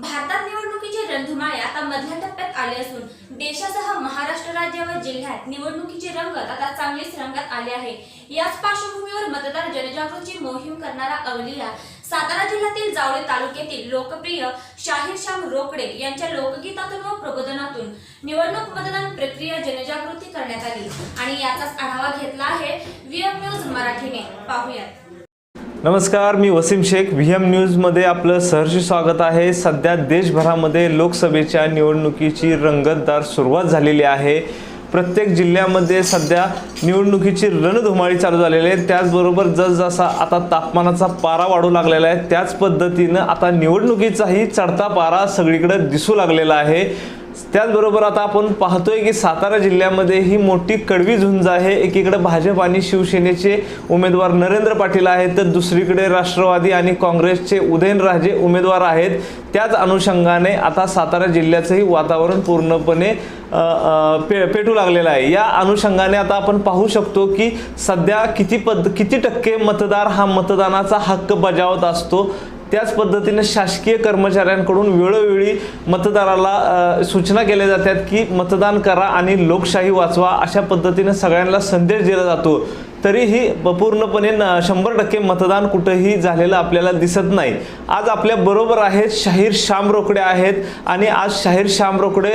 भारतात निवडणुकीची रणधुमाळी आता मधल्या टप्प्यात आले असून देशासह महाराष्ट्र राज्य व जिल्ह्यात निवडणुकीचे रंगत आता चांगलीच रंगात आले आहे. याच पार्श्वभूमीवर मतदार जनजागृतीची मोहीम करणारा अवलीला सातारा जिल्ह्यातील जावळे तालुक्यातील लोकप्रिय शाहीर श्याम रोकडे यांच्या लोकगीतातून व प्रबोधनातून निवडणूक मतदान प्रक्रिया जनजागृती करण्यात आली. आणि याचाच आढावा घेतला आहे व्हीएम न्यूज मराठीने. पाहूयात. नमस्कार मी वसीम शेख. व्ही एम न्यूजमध्ये आपलं सहर्ष स्वागत आहे. सध्या देशभरामध्ये लोकसभेच्या निवडणुकीची रंगतदार सुरुवात झालेली आहे. प्रत्येक जिल्ह्यामध्ये सध्या निवडणुकीची रणधुमाळी चालू झालेली आहे. त्याचबरोबर जसजसा आता तापमानाचा पारा वाढू लागलेला आहे त्याच पद्धतीनं आता निवडणुकीचाही चढता पारा सगळीकडे दिसू लागलेला आहे. त्याचबरोबर आता आपण पाहतोय की सातारा जिल्ह्यामध्ये ही मोठी कडवी झुंज आहे. एकीकडे भाजप आणि शिवसेनेचे उमेदवार नरेंद्र पाटील आहेत तर दुसरीकडे राष्ट्रवादी आणि काँग्रेसचे उदयनराजे उमेदवार आहेत. त्याच अनुषंगाने आता सातारा जिल्ह्याचंही वातावरण पूर्णपणे पे पेटू लागलेलं आहे. या अनुषंगाने आता आपण पाहू शकतो की सध्या किती पद किती टक्के मतदार हा मतदानाचा हक्क बजावत असतो. त्याच पद्धतीने शासकीय कर्मचाऱ्यांकडून वेळोवेळी मतदाराला सूचना केल्या जातात की मतदान करा आणि लोकशाही वाचवा अशा पद्धतीने सगळ्यांना संदेश दिला जातो. तरीही प- पूर्णपणे न- शंभर टक्के मतदान कुठंही झालेलं आपल्याला दिसत नाही. आज आपल्या बरोबर आहेत शाहीर श्याम रोकडे आहेत आणि आज शाहीर श्याम रोकडे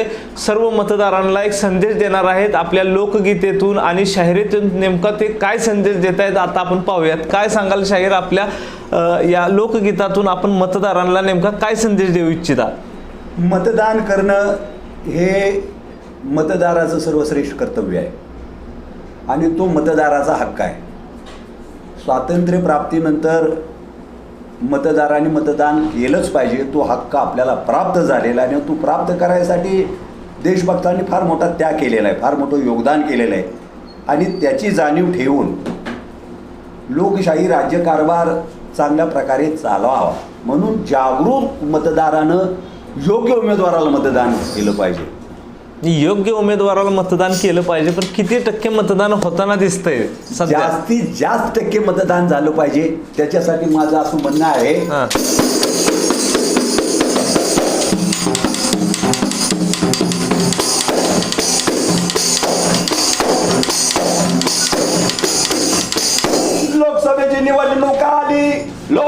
सर्व मतदारांना एक संदेश देणार आहेत आपल्या लोकगीतेतून आणि शाहिरीतून नेमका ते काय संदेश देत आहेत आता आपण पाहूयात. काय सांगाल शाहीर आपल्या या लोकगीतातून आपण मतदारांना नेमका काय संदेश देऊ इच्छिता? मतदान करणं हे मतदाराचं सर्वश्रेष्ठ कर्तव्य आहे. आणि तो मतदाराचा हक्क आहे. स्वातंत्र्य प्राप्तीनंतर मतदारांनी मतदान केलंच पाहिजे. तो हक्क आपल्याला प्राप्त झालेला आहे. आणि तो प्राप्त करायसाठी देशभक्तांनी फार मोठा त्याग केलेला आहे. फार मोठं योगदान केलेलं आहे. आणि त्याची जाणीव ठेवून लोकशाही राज्यकारभार चांगल्या प्रकारे चालवावा. म्हणून जागरूक मतदारानं योग्य उमेदवाराला मतदान केलं पाहिजे. योग्य उमेदवाराला मतदान केलं पाहिजे पण किती टक्के मतदान होताना दिसतंय जास्तीत जास्त टक्के मतदान झालं पाहिजे. त्याच्यासाठी माझं असं म्हणणं आहे.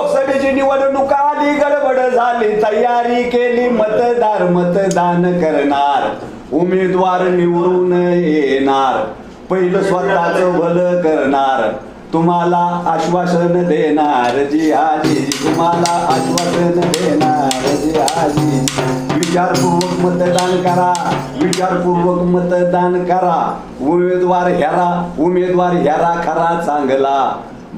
लोकसभेची निवडणूक आली गडबड झाली तयारी केली मतदार मतदान करणार. उमेदवार निवडून येणार. पहिलं स्वतःच भलं करणार. तुम्हाला आश्वासन देणार जी आजी तुम्हाला आश्वासन देणार जी आजी विचारपूर्वक मतदान करा विचारपूर्वक मतदान करा. उमेदवार ह्यारा उमेदवार ह्यारा खरा चांगला.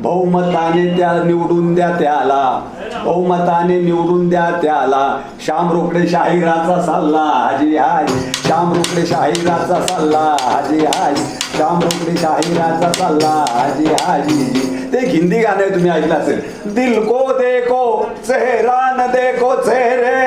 बहुमताने त्या निवडून द्या त्याला. बहुमताने निवडून द्या त्याला. श्याम रोकडे शाहिराचा सल्ला. हाजी हाय श्याम रोकडे शाहिराचा सल्ला. हाजी हाय श्याम रोकडे शाहिराचा सल्ला. हाजी हाजी. ते हिंदी गाणं तुम्ही ऐकलं असेल. दिल को देखो चेहरा न देखो चेहरे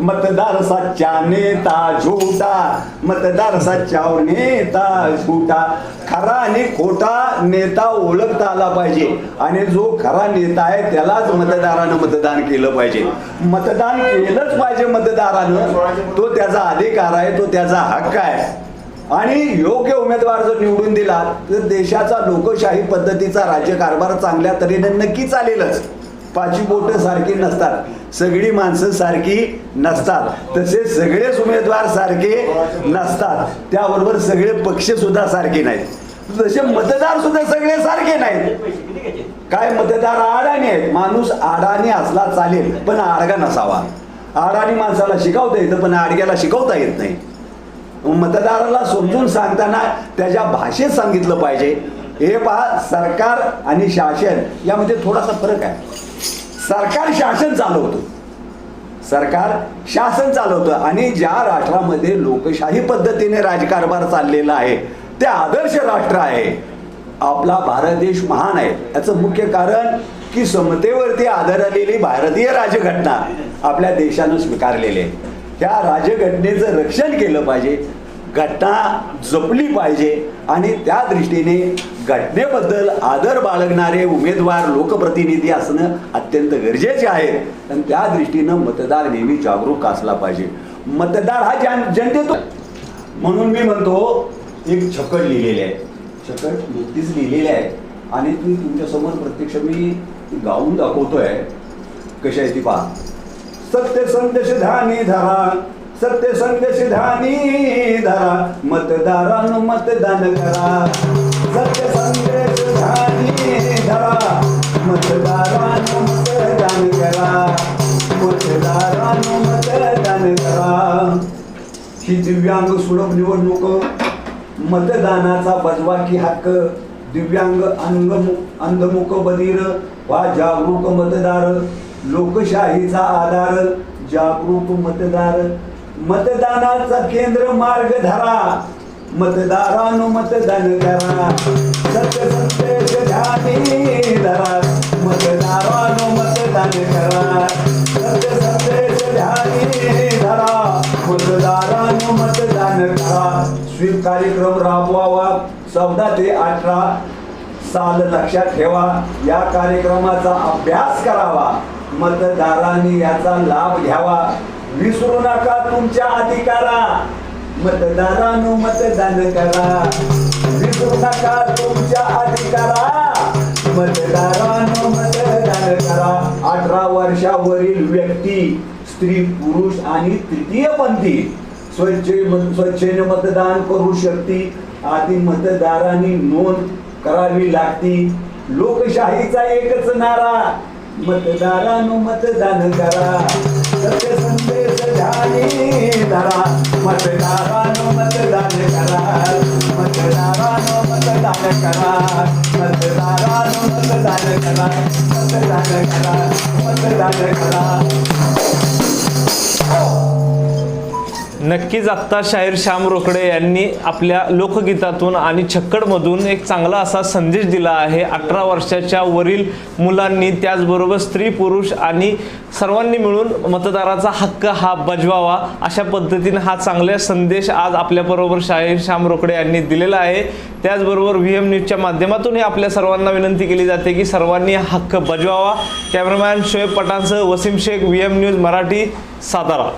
मतदार सच्चा नेता झूठा मतदार सच्चा नेता झूठा खरा आणि खोटा नेता ओळखता आला पाहिजे. आणि जो खरा नेता आहे त्यालाच मतदारानं मतदान केलं पाहिजे. मतदान केलंच पाहिजे मतदारानं. तो त्याचा अधिकार आहे तो त्याचा हक्क आहे. आणि योग्य उमेदवार जर निवडून दिला तर देशाचा लोकशाही पद्धतीचा राज्यकारभार चांगल्या तऱ्हेने नक्की चालेलच पाची बोट सारखी नसतात. सगळी माणसं सारखी नसतात. तसे सगळेच उमेदवार सारखे नसतात. त्याबरोबर सगळे पक्ष सुद्धा सारखे नाहीत. तसे मतदार सुद्धा सगळे सारखे नाहीत. काय मतदार आडाणी आहेत? माणूस आडाणी असला चालेल पण आडगा नसावा. आडाणी माणसाला शिकवता येतं पण आडग्याला शिकवता येत नाही. मतदाराला समजून सांगताना त्याच्या भाषेत सांगितलं पाहिजे. हे पहा सरकार आणि शासन यामध्ये थोडासा फरक आहे. सरकार शासन चालवतं. सरकार शासन चालवतं. आणि ज्या राष्ट्रामध्ये लोकशाही पद्धतीने राजकारभार चाललेला आहे ते आदर्श राष्ट्र आहे. आपला भारत देश महान आहे. याचं मुख्य कारण की समतेवरती आधारलेली भारतीय राजघटना आपल्या देशानं स्वीकारलेली आहे. त्या राजघटनेचं रक्षण केलं पाहिजे. घटना जपली पाहिजे. आणि त्या दृष्टीने घटनेबद्दल आदर बाळगणारे उमेदवार लोकप्रतिनिधी असणं अत्यंत गरजेचे आहे. आणि त्या दृष्टीनं मतदार नेहमी जागरूक असला पाहिजे. मतदार हा जन जनतेतो म्हणून मी म्हणतो एक छकड लिहिलेली आहे. छकड नुकतीच लिहिलेली आहे. आणि ती तुमच्यासमोर प्रत्यक्ष मी गाऊन दाखवतोय. कशी आहे ती पहा. सत्य संदेश धानी धरा. सत्य संदेश धानी धरा. मतदारानं मतदान करा. सत्य दिव्यांग सुलभ निवडणूक मतदानाचा बजवाकी हक्क दिव्यांग अंगमुख अंधमुख बधीर वा जागरूक मतदार लोकशाहीचा आधार जागरूक मतदार मतदानाचा केंद्र मार्ग धरा मतदारानु मतदान करा सत्य सत्य ध्यानी धरा. कार्यक्रम राबवावा. चौदा ते अठरा साल लक्षात ठेवा. या कार्यक्रमाचा अभ्यास करावा. मतदारांनी याचा लाभ घ्यावा. विसरू नका तुमच्या अधिकारा. मतदारांनो मतदान करा. विसरू नका तुमच्या अधिकारा. मतदारांनो मतदान करा. अठरा वर्षावरील व्यक्ती स्त्री पुरुष आणि तृतीय पंथी स्वच्छ स्वच्छेने मतदान करू शकते. आधी मतदारांनी नोंद करावी लागती. लोकशाहीचा एकच नारा मतदारानो मतदान करा. सत्य संदेश ध्यानी धरा. मतदारानु मतदान करा. मतदारानो मतदान करा. मतदारानो मतदान करा. मतदान करा. मतदान करा. नक्कीच आत्ता शाहीर श्याम रोकडे यांनी आपल्या लोकगीतातून आणि छक्कडमधून एक चांगला असा संदेश दिला आहे. अठरा वर्षाच्या वरील मुलांनी त्याचबरोबर स्त्री पुरुष आणि सर्वांनी मिळून मतदाराचा हक्क हा बजवावा अशा पद्धतीने हा चांगला संदेश आज आपल्याबरोबर शाहीर श्याम रोकडे यांनी दिलेला आहे. त्याचबरोबर व्ही एम न्यूजच्या माध्यमातूनही आपल्या सर्वांना विनंती केली जाते की सर्वांनी हा हक्क बजवावा. Cameraman Shoaib पटांसह Wasim Shaikh V M news Marathi Satara.